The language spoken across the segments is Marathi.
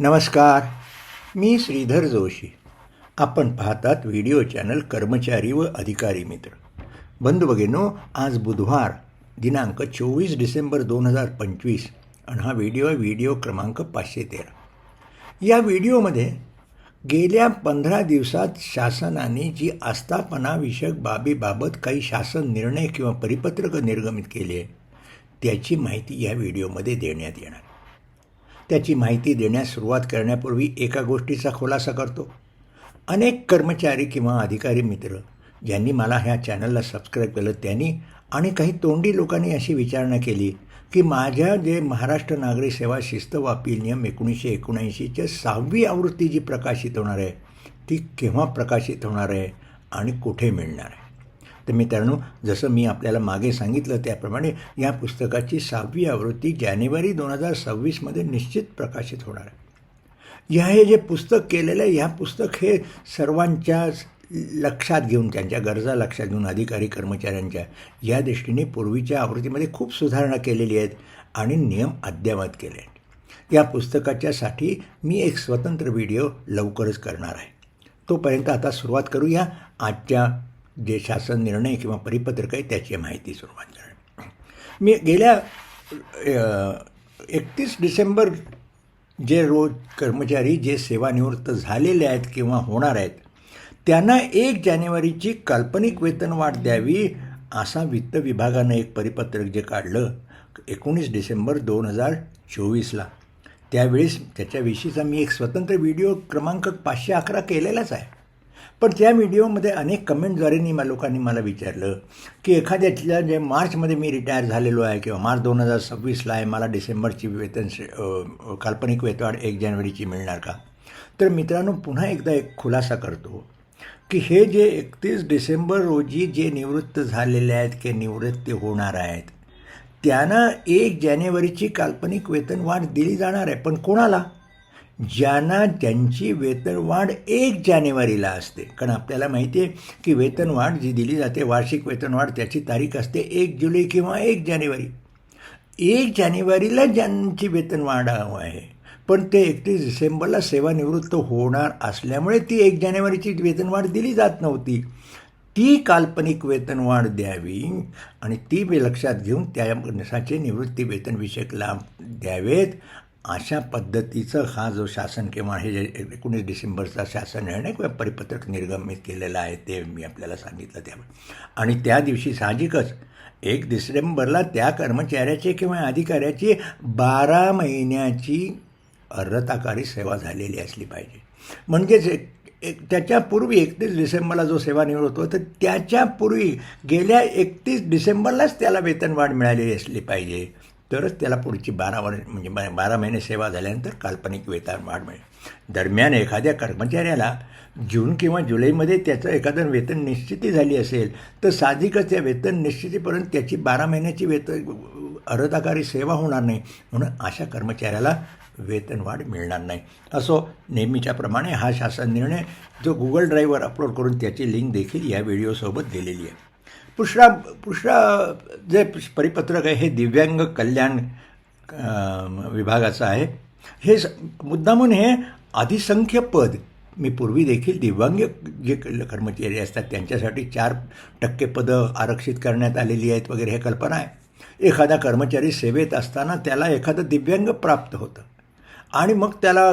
नमस्कार मी श्रीधर जोशी. आपण पाहतात व्हिडिओ चॅनल कर्मचारी व अधिकारी मित्र. बंधू बघेनो आज बुधवार दिनांक चोवीस डिसेंबर दोन हजार पंचवीस आणि हा व्हिडिओ आहे व्हिडिओ क्रमांक पाचशे तेरा. या व्हिडिओमध्ये गेल्या पंधरा दिवसात शासनाने जी आस्थापनाविषयक बाबीबाबत काही शासन निर्णय किंवा परिपत्रक निर्गमित केले आहे त्याची माहिती या व्हिडिओमध्ये देण्यात येणार. त्याची माहिती देण्यास सुरुवात करण्यापूर्वी एका गोष्टीचा खुलासा करतो. अनेक कर्मचारी किंवा अधिकारी मित्र ज्यांनी मला ह्या चॅनलला सबस्क्राईब केलं त्यांनी आणि काही तोंडी लोकांनी अशी विचारणा केली की माझ्या जे महाराष्ट्र नागरी सेवा शिस्त व अपील नियम एकोणीसशे एकोणऐंशीच्या सहावी आवृत्ती जी प्रकाशित होणार आहे ती केव्हा प्रकाशित होणार आहे आणि कुठे मिळणार आहे? तर मित्रांनो जसं मी आपल्याला मागे सांगितलं त्याप्रमाणे या पुस्तकाची सहावी आवृत्ती जानेवारी दोन हजार सव्वीसमध्ये निश्चित प्रकाशित होणार आहे. या हे जे पुस्तक केलेलं आहे ह्या पुस्तक हे सर्वांच्या लक्षात घेऊन त्यांच्या गरजा लक्षात घेऊन अधिकारी कर्मचाऱ्यांच्या या दृष्टीने पूर्वीच्या आवृत्तीमध्ये खूप सुधारणा केलेली आहेत आणि नियम अद्ययावत केले आहेत. या पुस्तकाच्यासाठी मी एक स्वतंत्र व्हिडिओ लवकरच करणार आहे. तोपर्यंत आता सुरुवात करूया आजच्या जे शासन निर्णय किंवा परिपत्रक आहे त्याची माहिती सुरुवात करा मी गेल्या एकतीस डिसेंबर जे रोज कर्मचारी जे सेवानिवृत्त झालेले आहेत किंवा होणार आहेत त्यांना एक जानेवारीची काल्पनिक वेतनवाढ द्यावी असा वित्त विभागानं एक परिपत्रक जे काढलं एकोणीस डिसेंबर दोन हजार चोवीसला. त्यावेळेस त्याच्याविषयीचा मी एक स्वतंत्र व्हिडिओ क्रमांक पाचशे अकरा केलेलाच आहे. पण त्या व्हिडिओमध्ये अनेक कमेंटद्वारे मला लोकांनी मला विचारलं की एखाद्यातल्या जे मार्चमध्ये मी रिटायर झालेलो आहे किंवा मार्च दोन हजार सव्वीसला आहे मला डिसेंबरची वेतन काल्पनिक वेतवाढ एक जानेवारीची मिळणार का? तर मित्रांनो पुन्हा एकदा एक खुलासा करतो की हे जे एकतीस डिसेंबर रोजी जे निवृत्त झालेले आहेत की निवृत्ती होणार आहेत त्यांना एक जानेवारीची काल्पनिक वेतनवाढ दिली जाणार आहे. पण कोणाला? ज्यांना त्यांची वेतनवाढ एक जानेवारीला असते. कारण आपल्याला माहिती आहे की वेतनवाढ जी दिली जाते वार्षिक वेतनवाढ त्याची तारीख असते एक जुलै किंवा एक जानेवारी. एक जानेवारीला ज्यांची वेतनवाढ आहे पण ते एकतीस डिसेंबरला सेवानिवृत्त होणार असल्यामुळे ती एक जानेवारीची वेतनवाढ दिली जात नव्हती. ती काल्पनिक वेतनवाढ द्यावी आणि ती बी लक्षात घेऊन त्यानुसारचे निवृत्ती वेतनविषयक लाभ द्यावेत अशा पद्धतीचं हा जो शासन किंवा हे जे एकोणीस डिसेंबरचा शासन निर्णय किंवा परिपत्रक निर्गमित केलेलं आहे ते मी आपल्याला सांगितलं त्यामुळे आणि त्या दिवशी साहजिकच एक डिसेंबरला त्या कर्मचाऱ्याचे किंवा अधिकाऱ्याची बारा महिन्याची अर्हताकारी सेवा झालेली असली पाहिजे. म्हणजेच एक एक त्याच्यापूर्वी एकतीस डिसेंबरला जो सेवानिवृत्त होतो तर त्याच्यापूर्वी गेल्या एकतीस डिसेंबरलाच त्याला वेतनवाढ मिळालेली असली पाहिजे. तरच त्याला पुढची बारा वर्ष म्हणजे बारा महिने सेवा झाल्यानंतर काल्पनिक वेतन वाढ मिळेल दरम्यान एखाद्या कर्मचाऱ्याला जून किंवा जुलैमध्ये त्याचं एखादं वेतन निश्चिती झाली असेल तर साहजिकच त्या वेतन निश्चितीपर्यंत त्याची बारा महिन्याची वेतन अर्धाकारी सेवा होणार नाही. म्हणून अशा कर्मचाऱ्याला वेतनवाढ मिळणार नाही. असो नेहमीच्याप्रमाणे हा शासन निर्णय जो गुगल ड्राईव्हवर अपलोड करून त्याची लिंक देखील या व्हिडिओसोबत दिलेली आहे. पुष्रा पुष्रा जे परिपत्रक आहे हे दिव्यांग कल्याण विभागाचं आहे. हे मुद्दामून हे अधिसंख्य पद मी पूर्वी देखील दिव्यांग जे कर्मचारी असतात त्यांच्यासाठी चार टक्के पदं आरक्षित करण्यात आलेली आहेत वगैरे हे कल्पना आहे. एखादा कर्मचारी सेवेत असताना त्याला एखादं दिव्यांग प्राप्त होतं. आणि मग त्याला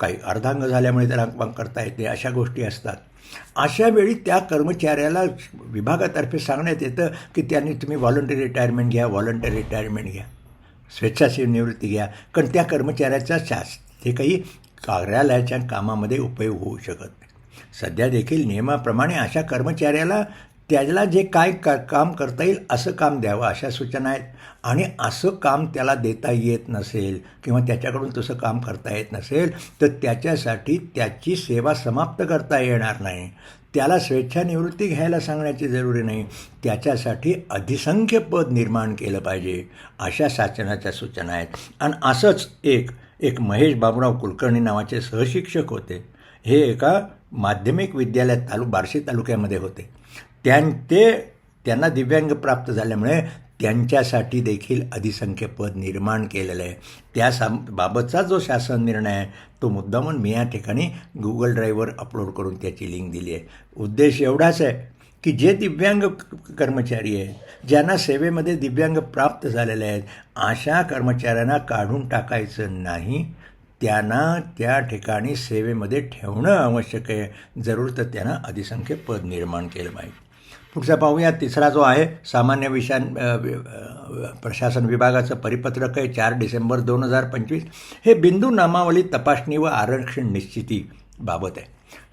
काही अर्धांग झाल्यामुळे त्याला काम करता येते अशा गोष्टी असतात. अशा वेळी त्या कर्मचाऱ्याला विभागातर्फे सांगण्यात येतं की त्यांनी तुम्ही व्हॉलंटरी रिटायरमेंट घ्या व्हॉलंटरी रिटायरमेंट घ्या. स्वेच्छासेवी निवृत्ती घ्या. कारण त्या कर्मचाऱ्याचा शास ते काही कार्यालयाच्या कामामध्ये उपयोग होऊ शकत नाही. सध्या देखील नियमाप्रमाणे अशा कर्मचाऱ्याला त्याला जे काय का काम करता येईल असं काम द्यावं अशा सूचना आहेत. आणि असं काम त्याला देता येत नसेल किंवा त्याच्याकडून तसं काम करता येत नसेल तर त्याच्यासाठी त्याची सेवा समाप्त करता येणार नाही. त्याला स्वेच्छानिवृत्ती घ्यायला सांगण्याची जरुरी नाही. त्याच्यासाठी अधिसंख्य पद निर्माण केलं पाहिजे अशा शासनाच्या सूचना आहेत. आणि असंच एक एक महेश बाबुराव कुलकर्णी नावाचे सहशिक्षक होते. हे एका माध्यमिक विद्यालयात तालु बार्शी तालुक्यामध्ये होते. त्यां ते त्यांना दिव्यांग प्राप्त झाल्यामुळे त्यांच्यासाठी देखील अधिसंख्य पद निर्माण केलेलं आहे. त्या साम बाबतचा जो शासन निर्णय आहे तो मुद्दामून मी या ठिकाणी गुगल ड्राईव्हवर अपलोड करून त्याची लिंक दिली आहे. उद्देश एवढाच आहे की जे दिव्यांग कर्मचारी आहेत ज्यांना सेवेमध्ये दिव्यांग प्राप्त झालेले आहेत अशा कर्मचाऱ्यांना काढून टाकायचं नाही. त्यांना त्या ठिकाणी सेवेमध्ये ठेवणं आवश्यक आहे. जरूर तर त्यांना अधिसंख्य पद निर्माण केलं पाहिजे. पुढचा पाहूया. तिसरा जो आहे सामान्य विषयां प्रशासन विभागाचं परिपत्रक आहे चार डिसेंबर दोन हजार पंचवीस. हे बिंदू नामावली तपासणी व आरक्षण निश्चिती बाबत आहे.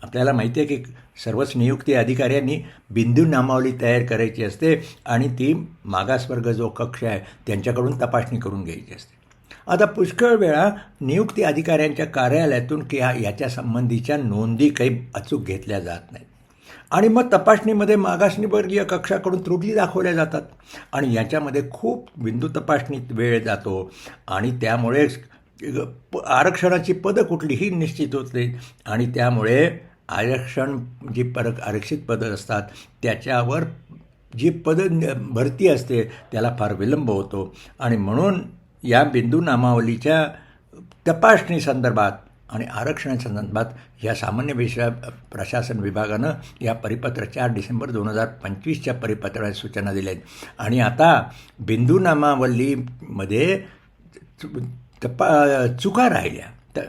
आपल्याला माहिती आहे की सर्वच नियुक्ती अधिकाऱ्यांनी बिंदू नामावली तयार करायची असते आणि ती मागासवर्ग जो कक्ष आहे त्यांच्याकडून तपासणी करून घ्यायची असते. आता पुष्कळ वेळा नियुक्ती अधिकाऱ्यांच्या कार्यालयातून की याच्या संबंधीच्या नोंदी काही अचूक घेतल्या जात नाहीत. आणि मग तपासणीमध्ये मागासणीवर्गीय कक्षाकडून त्रुटी दाखवल्या जातात. आणि याच्यामध्ये खूप बिंदू तपासणीत वेळ जातो. आणि त्यामुळे प- आरक्षणाची पदं कुठलीही निश्चित होत नाहीत. आणि त्यामुळे आरक्षण जी पर आरक्षित पदं असतात त्याच्यावर जी पदं न- भरती असते त्याला फार विलंब होतो. आणि म्हणून या बिंदू नामावलीच्या तपासणी संदर्भात आणि आरक्षणासंदर्भात या सामान्य विषया प्रशासन विभागानं या परिपत्र चार डिसेंबर दोन हजार पंचवीसच्या परिपत्रात सूचना दिल्या आहेत. आणि आता बिंदू नामावलीमध्ये तपा चुका राहिल्या. तर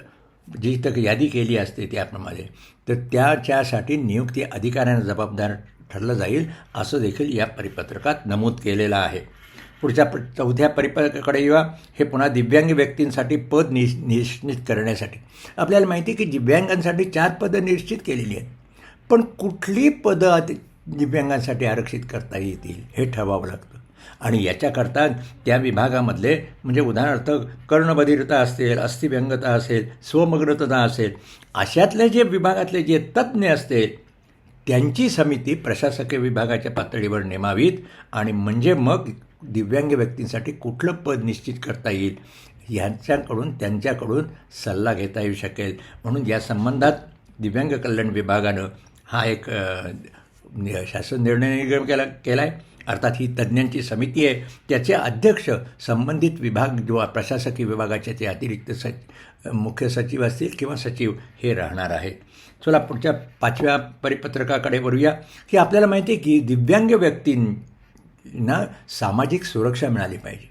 जी तक यादी केली असते त्याप्रमाणे तर त्याच्यासाठी नियुक्ती अधिकाऱ्यांना जबाबदार ठरलं जाईल असं देखील या परिपत्रकात नमूद केलेलं आहे. पुढच्या प चौथ्या परिपत्रकाकडे येऊया. हे पुन्हा दिव्यांग व्यक्तींसाठी पद निश निश्चित करण्यासाठी. आपल्याला माहिती आहे की दिव्यांगांसाठी चार पदं निश्चित केलेली आहेत. पण कुठली पदं दिव्यांगांसाठी आरक्षित करता येतील हे ठरवावं लागतं. आणि याच्याकरता त्या विभागामधले म्हणजे उदाहरणार्थ कर्णबधिरता असेल अस्थिव्यंगता असेल स्वमग्नता असेल अशातले जे विभागातले जे तज्ज्ञ असतील त्यांची समिती प्रशासकीय विभागाच्या पातळीवर नेमावीत आणि म्हणजे मग दिव्यांग व्यक्तींसाठी कुठलं पद निश्चित करता येईल ह्यांच्याकडून त्यांच्याकडून सल्ला घेता येऊ शकेल. म्हणून या संबंधात दिव्यांग कल्याण विभागानं हा एक शासन निर्णय निर्गम केला केला आहे अर्थात ही तज्ज्ञांची समिती आहे. त्याचे अध्यक्ष संबंधित विभाग किंवा प्रशासकीय विभागाचे ते अतिरिक्त सच मुख्य सचिव असतील किंवा सचिव हे राहणार आहेत चला पुढच्या पाचव्या परिपत्रकाकडे वळूया. की आपल्याला माहिती आहे की दिव्यांग व्यक्तींना सामाजिक सुरक्षा मिळाली पाहिजे.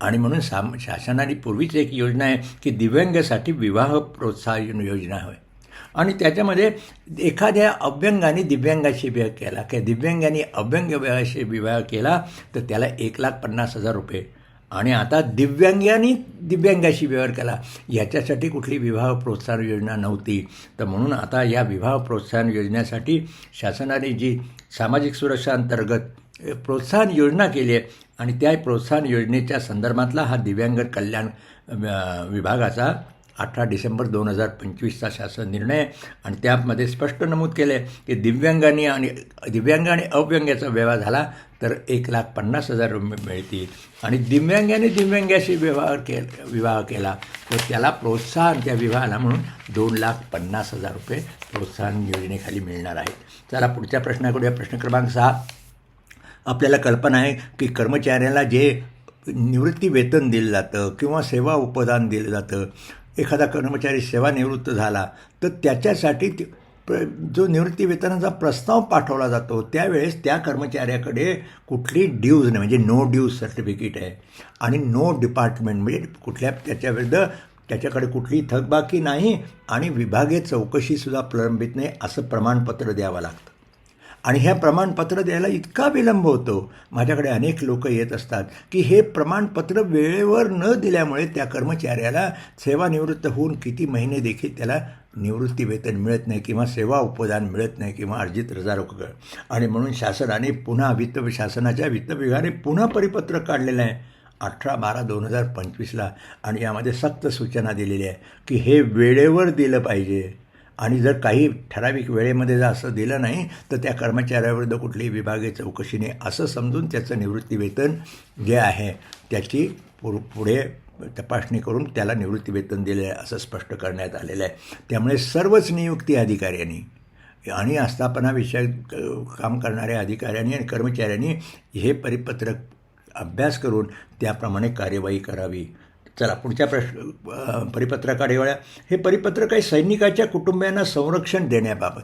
आणि म्हणून साम शासनाने पूर्वीच एक योजना आहे की दिव्यांगासाठी विवाह प्रोत्साहन योजना होय आणि त्याच्यामध्ये एखाद्या अभ्यंगाने दिव्यांगाशी विवाह केला. किंवा दिव्यांगाने अभ्यंग विवाहाशी विवाह केला तर त्याला एक लाख पन्नास हजार रुपये. आणि आता दिव्यांगांनी दिव्यांगाशी व्यवहार केला. याच्यासाठी कुठली विवाह प्रोत्साहन योजना नव्हती. तर म्हणून आता या विवाह प्रोत्साहन योजनेसाठी शासनाने जी सामाजिक सुरक्षा अंतर्गत प्रोत्साहन योजना केली आहे आणि त्या प्रोत्साहन योजनेच्या संदर्भातला हा दिव्यांग कल्याण विभागाचा अठरा डिसेंबर दोन हजार पंचवीसचा शासन निर्णय आहे आणि त्यामध्ये स्पष्ट नमूद केले की दिव्यांगांनी आणि दिव्यांग आणि अव्यंग्याचा व्यवहार झाला तर एक लाख पन्नास हजार रुपये मिळतील. आणि दिव्यांगाने दिव्यांगाशी विवाह के विवाह केला तर त्याला प्रोत्साहन त्या विवाहाला म्हणून दोन लाख पन्नास हजार रुपये प्रोत्साहन योजनेखाली मिळणार आहेत. चला पुढच्या प्रश्नाकडे प्रश्न क्रमांक सहा. आपल्याला कल्पना आहे की कर्मचाऱ्याला जे निवृत्ती वेतन दिलं जातं किंवा सेवा उपदान दिलं जातं एखादा कर्मचारी सेवानिवृत्त झाला तर त्याच्यासाठी प्र जो निवृत्तीवेतनाचा प्रस्ताव पाठवला जातो त्यावेळेस त्या कर्मचाऱ्याकडे कुठली ड्यूज नाही म्हणजे नो ड्यूज सर्टिफिकेट आहे. आणि नो डिपार्टमेंट म्हणजे कुठल्या त्याच्याविरुद्ध त्याच्याकडे कुठली थकबाकी नाही आणि विभागीय चौकशीसुद्धा प्रलंबित नाही असं प्रमाणपत्र द्यावं लागतं. आणि ह्या प्रमाणपत्र द्यायला इतका विलंब होतो. माझ्याकडे अनेक लोक येत असतात की हे प्रमाणपत्र वेळेवर न दिल्यामुळे त्या कर्मचाऱ्याला सेवानिवृत्त होऊन किती महिने देखील त्याला निवृत्ती वेतन मिळत नाही किंवा सेवा उपदान मिळत नाही किंवा अर्जित रजा रोख आणि म्हणून शासनाने पुन्हा वित्त शासनाच्या वित्त विभागाने पुन्हा परिपत्रक काढलेलं आहे. अठरा बारा दोन हजार पंचवीसला. आणि यामध्ये सक्त सूचना दिलेली आहे की हे वेळेवर दिलं पाहिजे. आणि जर काही ठराविक वेळेमध्ये जर असं दिलं नाही तर त्या कर्मचाऱ्याविरुद्ध कुठलीही विभागीय चौकशी नाही. असं समजून त्याचं निवृत्तीवेतन जे आहे त्याची पु पुढे तपासणी करून त्याला निवृत्तीवेतन दिले दिलं आहे असं स्पष्ट करण्यात आलेलं आहे. त्यामुळे सर्वच नियुक्ती अधिकाऱ्यांनी आणि आस्थापनाविषयक काम करणाऱ्या अधिकाऱ्यांनी आणि कर्मचाऱ्यांनी हे परिपत्रक अभ्यास करून त्याप्रमाणे कार्यवाही करावी. चला पुढच्या प्रश्न परिपत्रकाकडे वळ्या हे परिपत्रक आहे सैनिकाच्या कुटुंबियांना संरक्षण देण्याबाबत.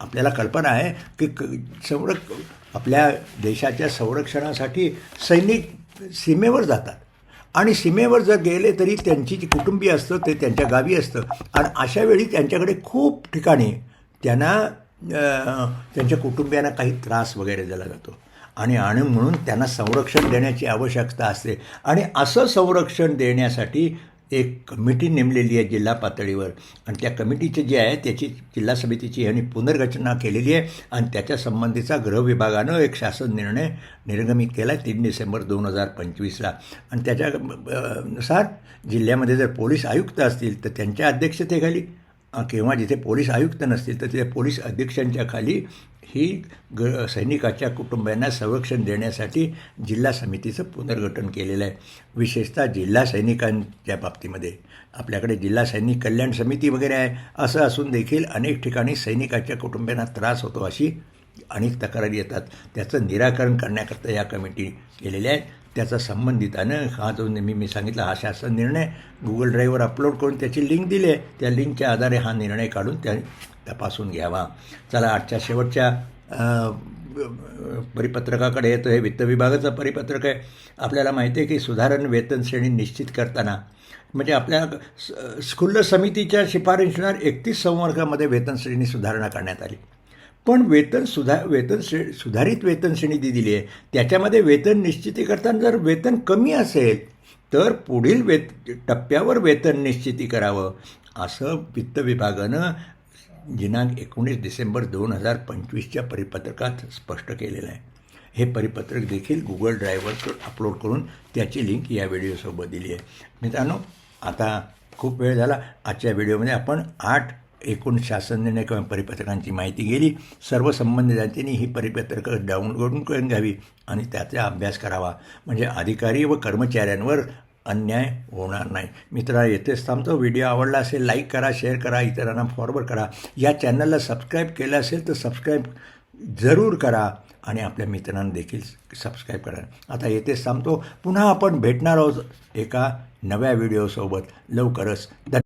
आपल्याला कल्पना आहे की क संरक आपल्या देशाच्या संरक्षणासाठी सैनिक सीमेवर जातात. आणि सीमेवर जर गेले तरी त्यांची जी कुटुंबीय असतं ते त्यांच्या गावी असतं. आणि अशा वेळी त्यांच्याकडे खूप ठिकाणी त्यांना त्यांच्या कुटुंबियांना काही त्रास वगैरे दिला जातो. आणि आणि म्हणून त्यांना संरक्षण देण्याची आवश्यकता असते. आणि असं संरक्षण देण्यासाठी एक कमिटी नेमलेली आहे जिल्हा पातळीवर. आणि त्या कमिटीचे जे आहे त्याची जिल्हा समितीची यांनी पुनर्रचना केलेली आहे आणि त्याच्या संबंधीचा गृह विभागानं एक शासन निर्णय निर्गमित केला आहे तीन डिसेंबर दोन हजार पंचवीसला. आणि त्याच्या नुसार जिल्ह्यामध्ये जर पोलीस आयुक्त असतील तर त्यांच्या अध्यक्षतेखाली किंवा जिथे पोलीस आयुक्त नसतील तर तिथे पोलीस अधीक्षांच्या खाली ही ग सैनिकाच्या कुटुंबियांना संरक्षण देण्यासाठी जिल्हा समितीचं पुनर्गठन केलेलं आहे. विशेषतः जिल्हा सैनिकांच्या बाबतीमध्ये. आपल्याकडे जिल्हा सैनिक कल्याण समिती वगैरे आहे असं असून देखील अनेक ठिकाणी सैनिकाच्या कुटुंबियांना त्रास होतो अशी अनेक तक्रारी येतात. त्याचं निराकरण करण्याकरता या कमिटी केलेल्या आहेत. त्याचा संबंधितानं हा जो नेहमी मी सांगितला हा शासन निर्णय गुगल ड्राईव्हवर अपलोड करून त्याची लिंक दिली आहे. त्या लिंकच्या आधारे हा निर्णय काढून त्या तपासून घ्यावा. चला आजच्या शेवटच्या परिपत्रकाकडे येतो. हे वित्त विभागाचं परिपत्रक आहे. आपल्याला माहिती आहे की सुधारण वेतन श्रेणी निश्चित करताना म्हणजे आपल्या स्कुल्ल समितीच्या शिफारशीनुसार एकतीस संवर्गामध्ये वेतन श्रेणी सुधारणा करण्यात आली. पण वेतन सुधा वेतन श्रे सुधारित वेतन श्रेणी जी दिली आहे त्याच्यामध्ये वेतन निश्चिती करताना जर वेतन कमी असेल तर पुढील वेत टप्प्यावर वेतन निश्चिती करावं. असं वित्त विभागानं दिनांक एकोणीस डिसेंबर दोन हजार पंचवीसच्या परिपत्रकात स्पष्ट केलेलं आहे. हे परिपत्रक देखील गुगल ड्रायव्हर अपलोड करून त्याची लिंक या व्हिडिओसोबत दिली आहे. मित्रांनो आता खूप वेळ झाला. आजच्या व्हिडिओमध्ये आपण आठ एकूण शासन निर्णय किंवा परिपत्रकांची माहिती गेली. सर्व संबंधितांनी ही परिपत्रकं डाउनलोड करून घ्यावी आणि त्याचा अभ्यास करावा. म्हणजे अधिकारी व कर्मचाऱ्यांवर अन्याय होणार नाही. मित्रा येथेच थांबतो. व्हिडिओ आवडला असेल लाईक करा शेअर करा इतरांना फॉरवर्ड करा. या चॅनलला सबस्क्राईब केलं असेल तर सबस्क्राईब जरूर करा आणि आपल्या मित्रांना देखील सबस्क्राईब करा. आता येथेच थांबतो. पुन्हा आपण भेटणार आहोत एका नव्या व्हिडिओसोबत. लवकरच. ध